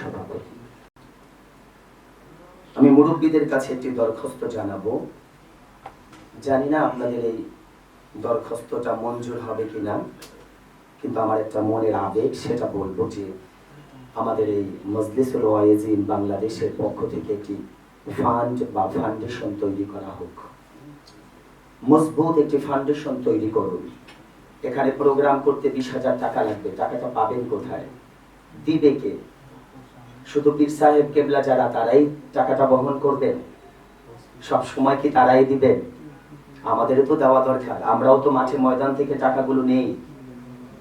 সভাপতি আমি মুরব্বীদের কাছে একটি দরখাস্ত জানাব। জানি না আপনাদের এই দরখাস্তটা মঞ্জুর হবে কিনা, কিন্তু আমার একটা মনের আবেগ, সেটা বলব যে আমাদের এই মজলিসুল ওয়াইজিন বাংলাদেশের পক্ষ থেকে একটি ফান্ড বা ফাউন্ডেশন তৈরি করা হোক। মজবুত একটি ফাউন্ডেশন তৈরি করুন। এখানে প্রোগ্রাম করতে বিশ হাজার টাকা লাগবে। টাকাটা পাবেন কোথায়? দিবে কে? শুধু পীর সাহেব কেবলা যারা, তারাই টাকাটা বহন করবেন। সব সময় কি তারাই দিবেন? আমাদেরও তো দেওয়া দরকার, আমরাও তো মাঠে ময়দান থেকে টাকাগুলো নেই।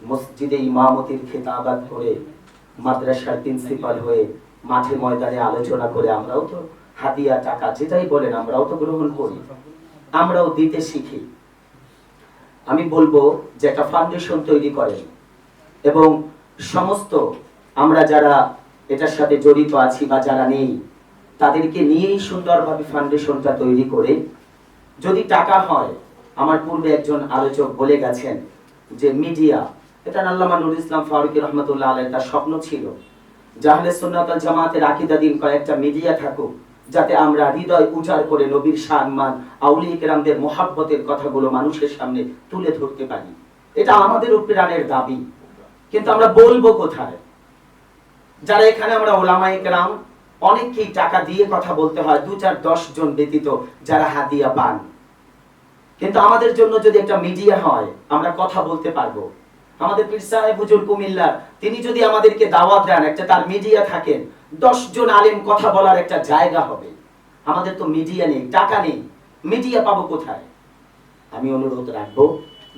মসজিদে ইমামতির খেতাবাদ করে, মাদ্রাসার প্রিন্সিপাল হয়ে মাঠে ময়দানে আলোচনা করে আমরাও তো হাতিয়া টাকা, যেটাই বলেন, আমরাও তো গ্রহণ করি। আমরাও দিতে শিখি। আমি বলব যে একটা ফাউন্ডেশন তৈরি করেন এবং সমস্ত আমরা যারা এটার সাথে জড়িত আছি বা যারা নেই, তাদেরকে নিয়েই সুন্দরভাবে ফাউন্ডেশনটা তৈরি করে যদি টাকা হয়, আমার পূর্বে একজন আলোচক বলে গেছেন যে মিডিয়া, এটা আল্লামা নুরুল ইসলাম ফারুকি রহমতুল্লাহ আলাই তার স্বপ্ন ছিল জাহলে সুন্নাত আল জামাতের আকিদা দিন কয়েকটা মিডিয়া থাকুক, যাতে আমরা হৃদয় উজাড় করে নবীর সম্মান আউলি কেরামদের মোহাব্বতের কথাগুলো মানুষের সামনে তুলে ধরতে পারি। এটা আমাদের প্রাণের দাবি। কিন্তু আমরা বলব কোথায়? যারা এখানে আমরা ওলামাই কেরাম, অনেককেই টাকা দিয়ে কথা বলতে হয়, দু চার দশ জন ব্যতীত যারা হাদিয়া পান। কিন্তু আমাদের জন্য যদি একটা মিডিয়া হয়, আমরা কথা বলতে পারব। আমাদের পীর সাহেব হুজুর কুমিল্লার তিনি যদি আমাদেরকে দাওয়াত দেন, একটা তার মিডিয়া থাকেন, দশ জন আলেম কথা বলার একটা জায়গা হবে। আমাদের তো মিডিয়া নেই, টাকা নেই, মিডিয়া পাবো কোথায়? আমি অনুরোধ রাখব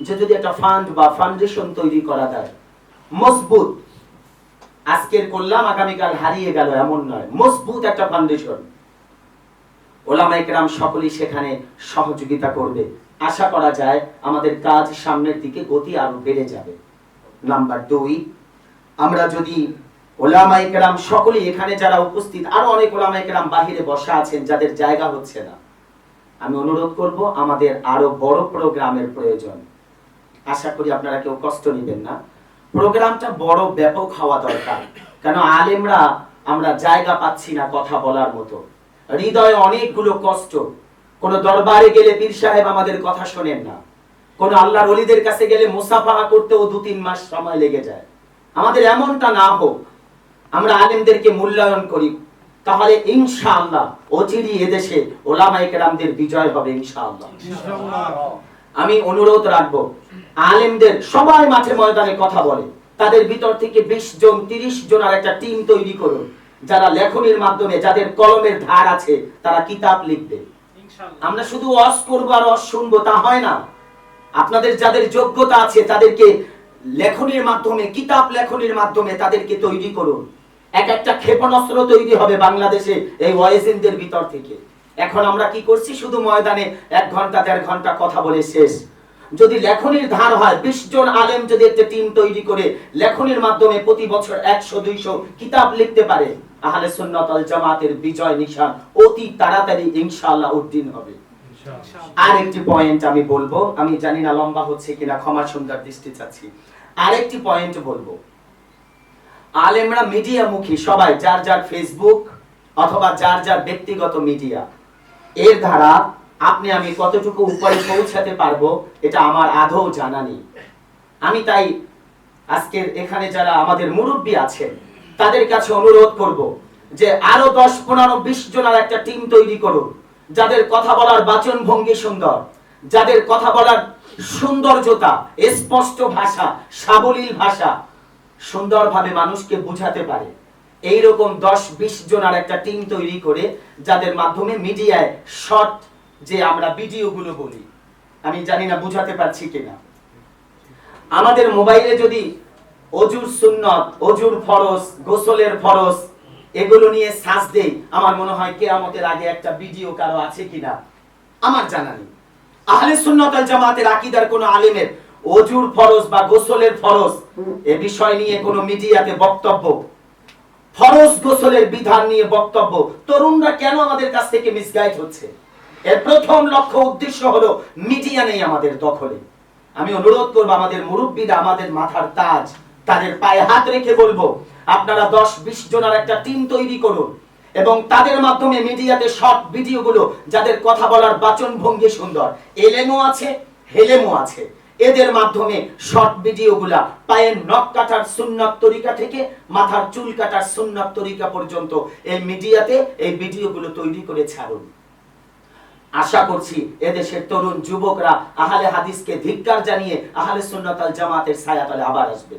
যে যদি একটা ফান্ড বা ফাউন্ডেশন তৈরি করা যায়, মজবুত আজকের করলাম আগামীকাল হারিয়ে গেল, এমন নয়। মজবুত একটা ফাউন্ডেশন ওলামাই কেরাম সকলেই সেখানে সহযোগিতা করবে। আশা করা যায় আমাদের কাজ সামনের দিকে গতি আরও বেড়ে যাবে। নাম্বার দুই, আমরা যদি ওলামাই কেরাম সকলেই এখানে যারা উপস্থিত, আরও অনেক ওলামাই কেরাম বাহিরে বসা আছেন, যাদের জায়গা হচ্ছে না, আমি অনুরোধ করব আমাদের আরও বড় প্রোগ্রামের প্রয়োজন। আশা করি আপনারা কেউ কষ্ট নেবেন না। প্রোগ্রামটা বড় ব্যাপক হওয়া দরকার। কেন আলেমরা আমরা জায়গা পাচ্ছি না কথা বলার মতো। হৃদয়ে অনেকগুলো কষ্ট। কোন দরবারে গেলে পীর সাহেব আমাদের কথা শোনেন না। কোন আল্লাহর অলিদের কাছে গেলে মুসাফাহা করতেও দু তিন মাস সময় লেগে যায়। আমাদের এমনটা না হোক আমরা আলেমদেরকে মূল্যায়ন করি। তাহলে ইনশাআল্লাহ অচিরি এদেশে ওলামায়ে কেরামদের বিজয় হবে ইনশাআল্লাহ। আমি অনুরোধ রাখব আলেমদের সবাই মাঠে ময়দানে কথা বলে। তাদের ভিতর থেকে বিশ জন তিরিশ জনের একটা টিম তৈরি করুন। যারা লেখনের মাধ্যমে যাদের কলমের ধার আছে তারা কিতাব লিখবে। আমরা শুধু অস করব আর অস শুনব তা হয় না। আপনাদের যাদের যোগ্যতা আছে তাদেরকে লেখনের মাধ্যমে কিতাব লেখনের মাধ্যমে তাদেরকে তৈরি করুন। এক একটা ক্ষেপণাস্ত্র তৈরি হবে বাংলাদেশে এই ওয়াইজেনদের ভিতর থেকে। এখন আমরা কি করছি? শুধু ময়দানে এক ঘণ্টা দেড় ঘণ্টা কথা বলে শেষ। যদি লেখনির ধার হয় বিশ জন আলেম যদি একটা টিম তৈরি করে লেখনির মাধ্যমে প্রতি বছর একশো দুইশো কিতাব লিখতে পারে আহলে সুন্নাত আল জামাতের বিজয় নিশান অতি তাড়াতাড়ি ইনশাআল্লাহ উদ্দিন হবে। আর একটি পয়েন্ট আমি বলব আমি জানি না লম্বা হচ্ছে কিনা ক্ষমা সুন্দর দৃষ্টি চাচ্ছি। আরেকটি পয়েন্ট বলব আলেমরা মিডিয়া মুখী সবাই যার যার ফেসবুক অথবা যার যার ব্যক্তিগত মিডিয়া এর দ্বারা আপনি আমি কতটুকু উপরে পৌঁছাতে পারব, এটা আমার আদৌ জানা নেই। আমি তাই আজকের এখানে যারা আমাদের মুরব্বী আছেন, তাদের কাছে অনুরোধ করব যে আরও দশ, পনেরো, বিশ জনের একটা টিম তৈরি করুন, যাদের কথা বলার বাচন ভঙ্গি সুন্দর, যাদের কথা বলার সৌন্দর্যতা, স্পষ্ট ভাষা, সাবলীল ভাষা সুন্দরভাবে মানুষকে বুঝাতে পারে। এইরকম দশ, বিশ জনের একটা টিম তৈরি করে, যাদের মাধ্যমে মিডিয়ায় শর্ট যে আমরা ভিডিওগুলো বলি। আমি জানি না বুঝাতে পারছি কিনা। আমাদের মোবাইলে যদি অজুর সুন্নত, অজুর ফরজ, গোসলের ফরজ, এগুলো নিয়ে সার্চ দেই, আমার মনে হয় কেয়ামতের আগে একটা ভিডিও কারও আছে কিনা? আমার জানা নেই। আহলে সুন্নত আল জামাতের আকীদার কোন আলেমের অজুর ফরজ বা গোসলের ফরজ এ বিষয় নিয়ে কোনো মিডিয়াতে বক্তব্য? ফরজ গোসলের বিধান নিয়ে বক্তব্য? তরুণরা কেন আমাদের কাছ থেকে মিসগাইড হচ্ছে? এর প্রথম লক্ষ্য উদ্দেশ্য হলো মিডিয়া নেই আমাদের দখলে। আমি অনুরোধ করব আমাদের মুরব্বীরা, আমাদের মাথার তাজ, তাদের পায়ে হাত রেখে বলব, আপনারা দশ বিশ জনের একটা টিম তৈরি করুন এবং তাদের মাধ্যমে মিডিয়াতে শর্ট ভিডিওগুলো, যাদের কথা বলার বাচন ভঙ্গি সুন্দর, এলেমও আছে, হেলেমও আছে। এদের মাধ্যমে শর্ট ভিডিওগুলা পায়ের নখ কাটার সুন্নত তরিকা থেকে মাথার চুল কাটার সুন্নত তরিকা পর্যন্ত এই মিডিয়াতে এই ভিডিওগুলো তৈরি করে ছাড়ুন। আশা করছি এদেশের তরুণ যুবকরা আহলে হাদিসকে ধিক্কার জানিয়ে আহলে সুন্নতাল জামাতের ছায়াতলে আবার আসবে।